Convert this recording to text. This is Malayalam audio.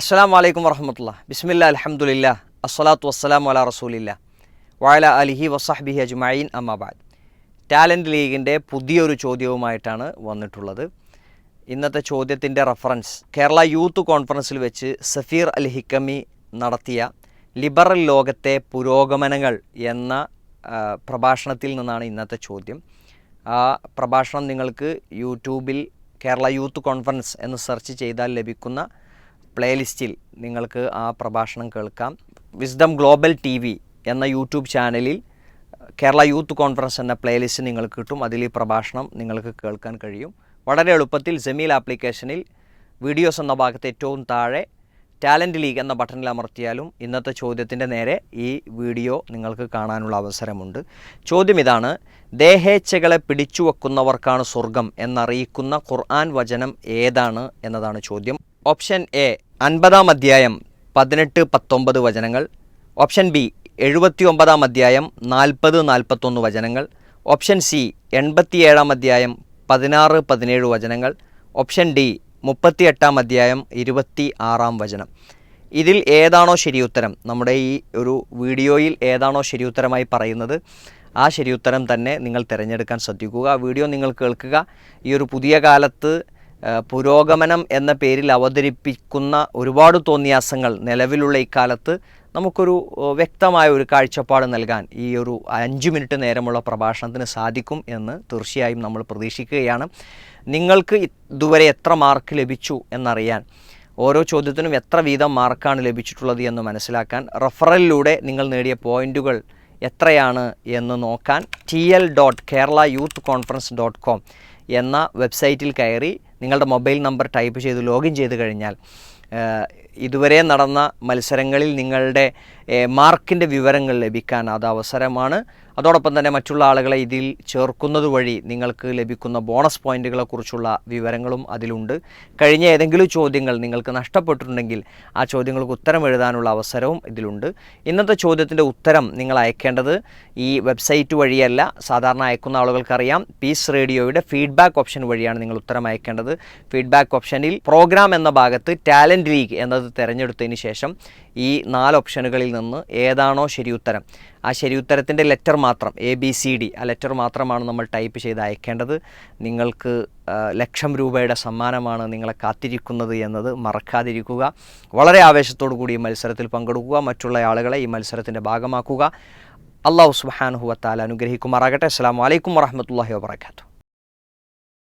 അസ്സാം വലൈക്കും വറഹമത്തുള്ള ബിസ്മില്ല അലഹമുല്ല അസ്സലാത്തു വസ്സലാം വല റസൂലില്ല വാല അലിഹി വസാഹ്ബിഹി അജ്മഈൻ അമ്മാബാദ് ടാലന്റ് ലീഗിന്റെ പുതിയൊരു ചോദ്യവുമായിട്ടാണ് വന്നിട്ടുള്ളത്. ഇന്നത്തെ ചോദ്യത്തിന്റെ റഫറൻസ് കേരള യൂത്ത് കോൺഫറൻസിൽ വെച്ച് സഫീർ അൽ ഹിക്കമി നടത്തിയ ലിബറൽ ലോകത്തെ പുരോഗമനങ്ങൾ എന്ന പ്രഭാഷണത്തിൽ നിന്നാണ് ഇന്നത്തെ ചോദ്യം. ആ പ്രഭാഷണം നിങ്ങൾക്ക് യൂട്യൂബിൽ കേരള യൂത്ത് കോൺഫറൻസ് എന്ന് സെർച്ച് ചെയ്താൽ ലഭിക്കുന്ന പ്ലേലിസ്റ്റിൽ നിങ്ങൾക്ക് ആ പ്രഭാഷണം കേൾക്കാം. വിസ്ഡം ഗ്ലോബൽ ടി വി എന്ന യൂട്യൂബ് ചാനലിൽ കേരള യൂത്ത് കോൺഫറൻസ് എന്ന പ്ലേലിസ്റ്റ് നിങ്ങൾക്ക് കിട്ടും. അതിൽ ഈ പ്രഭാഷണം നിങ്ങൾക്ക് കേൾക്കാൻ കഴിയും. വളരെ എളുപ്പത്തിൽ ജമീൽ ആപ്ലിക്കേഷനിൽ വീഡിയോസ് എന്ന ഭാഗത്ത് ഏറ്റവും താഴെ ടാലന്റ് ലീഗ് എന്ന ബട്ടണിൽ അമർത്തിയാലും ഇന്നത്തെ ചോദ്യത്തിന്റെ നേരെ ഈ വീഡിയോ നിങ്ങൾക്ക് കാണാനുള്ള അവസരമുണ്ട്. ചോദ്യം ഇതാണ് ദേഹേച്ഛകളെ പിടിച്ചു വെക്കുന്നവർക്കാണ് സ്വർഗം എന്നറിയിക്കുന്ന ഖുർആൻ വചനം ഏതാണ് എന്നതാണ് ചോദ്യം. ഓപ്ഷൻ എ അൻപതാം അധ്യായം പതിനെട്ട് പത്തൊമ്പത് വചനങ്ങൾ. ഓപ്ഷൻ ബി എഴുപത്തി ഒമ്പതാം അധ്യായം നാൽപ്പത് നാൽപ്പത്തൊന്ന് വചനങ്ങൾ. ഓപ്ഷൻ സി എൺപത്തിയേഴാം അധ്യായം പതിനാറ് പതിനേഴ് വചനങ്ങൾ. ഓപ്ഷൻ ഡി മുപ്പത്തിയെട്ടാം അധ്യായം ഇരുപത്തി ആറാം വചനം. ഇതിൽ ഏതാണോ ശരിയുത്തരം? നമ്മുടെ ഈ ഒരു വീഡിയോയിൽ ഏതാണോ ശരിയുത്തരമായി പറയുന്നത് ആ ശരിയുത്തരം തന്നെ നിങ്ങൾ തിരഞ്ഞെടുക്കാൻ ശ്രദ്ധിക്കുക. വീഡിയോ നിങ്ങൾ കേൾക്കുക. ഈ ഒരു പുതിയ കാലത്ത് പുരോഗമനം എന്ന പേരിൽ അവതരിപ്പിക്കുന്ന ഒരുപാട് തോന്നിയാസങ്ങൾ നിലവിലുള്ള ഇക്കാലത്ത് നമുക്കൊരു വ്യക്തമായ ഒരു കാഴ്ചപ്പാട് നൽകാൻ ഈ ഒരു അഞ്ച് മിനിറ്റ് നേരമുള്ള പ്രഭാഷണത്തിന് സാധിക്കും എന്ന് തീർച്ചയായും നമ്മൾ പ്രതീക്ഷിക്കുകയാണ്. നിങ്ങൾക്ക് ഇതുവരെ എത്ര മാർക്ക് ലഭിച്ചു എന്നറിയാൻ ഓരോ ചോദ്യത്തിനും എത്ര വീതം മാർക്കാണ് ലഭിച്ചിട്ടുള്ളത് എന്ന് മനസ്സിലാക്കാൻ റഫറലിലൂടെ നിങ്ങൾ നേടിയ പോയിന്റുകൾ എത്രയാണ് എന്ന് നോക്കാൻ T L dot Kerala youth conference dot com എന്ന വെബ്സൈറ്റിൽ കയറി നിങ്ങളുടെ മൊബൈൽ നമ്പർ ടൈപ്പ് ചെയ്ത് ലോഗിൻ ചെയ്ത് കഴിഞ്ഞാൽ ഇതുവരെ നടന്ന മത്സരങ്ങളിൽ നിങ്ങളുടെ മാർക്കിന്റെ വിവരങ്ങൾ ലഭിക്കാൻ അത് അവസരമാണ്. അതോടൊപ്പം തന്നെ മറ്റുള്ള ആളുകളെ ഇതിൽ ചേർക്കുന്നത് വഴി നിങ്ങൾക്ക് ലഭിക്കുന്ന ബോണസ് പോയിന്റുകളെക്കുറിച്ചുള്ള വിവരങ്ങളും അതിലുണ്ട്. കഴിഞ്ഞ ഏതെങ്കിലും ചോദ്യങ്ങൾ നിങ്ങൾക്ക് നഷ്ടപ്പെട്ടിട്ടുണ്ടെങ്കിൽ ആ ചോദ്യങ്ങൾക്ക് ഉത്തരം എഴുതാനുള്ള അവസരവും ഇതിലുണ്ട്. ഇന്നത്തെ ചോദ്യത്തിന്റെ ഉത്തരം നിങ്ങൾ അയക്കേണ്ടത് ഈ വെബ്സൈറ്റ് വഴിയല്ല. സാധാരണ അയക്കുന്ന ആളുകൾക്കറിയാം. പീസ് റേഡിയോയുടെ ഫീഡ്ബാക്ക് ഓപ്ഷൻ വഴിയാണ് നിങ്ങൾ ഉത്തരം അയക്കേണ്ടത്. ഫീഡ്ബാക്ക് ഓപ്ഷനിൽ പ്രോഗ്രാം എന്ന ഭാഗത്ത് ടാലന്റ് ലീഗ് എന്നത് തിരഞ്ഞെടുത്തതിന് ശേഷം ഈ നാല് ഓപ്ഷനുകളിൽ നിന്ന് ഏതാണോ ശരി ഉത്തരം. ആ ശരി ഉത്തരത്തിന്റെ ലെറ്റർ മാത്രം എ ബി സി ഡി ആ ലെറ്റർ മാത്രമാണ് നമ്മൾ ടൈപ്പ് ചെയ്ത് അയക്കേണ്ടത്. നിങ്ങൾക്ക് ലക്ഷം രൂപയുടെ സമ്മാനമാണ് നിങ്ങളെ കാത്തിരിക്കുന്നത് എന്നത് മറക്കാതിരിക്കുക. വളരെ ആവേശത്തോടു കൂടി ഈ മത്സരത്തിൽ പങ്കെടുക്കുക. മറ്റുള്ള ആളുകളെ ഈ മത്സരത്തിന്റെ ഭാഗമാക്കുക. അള്ളാഹു സുബാനുഹുവത്താൽ അനുഗ്രഹിക്കുമാറാകട്ടെ. അസ്സാം വലൈക്കും വറഹമത്തല്ലാഹി വാബർക്കാത്തു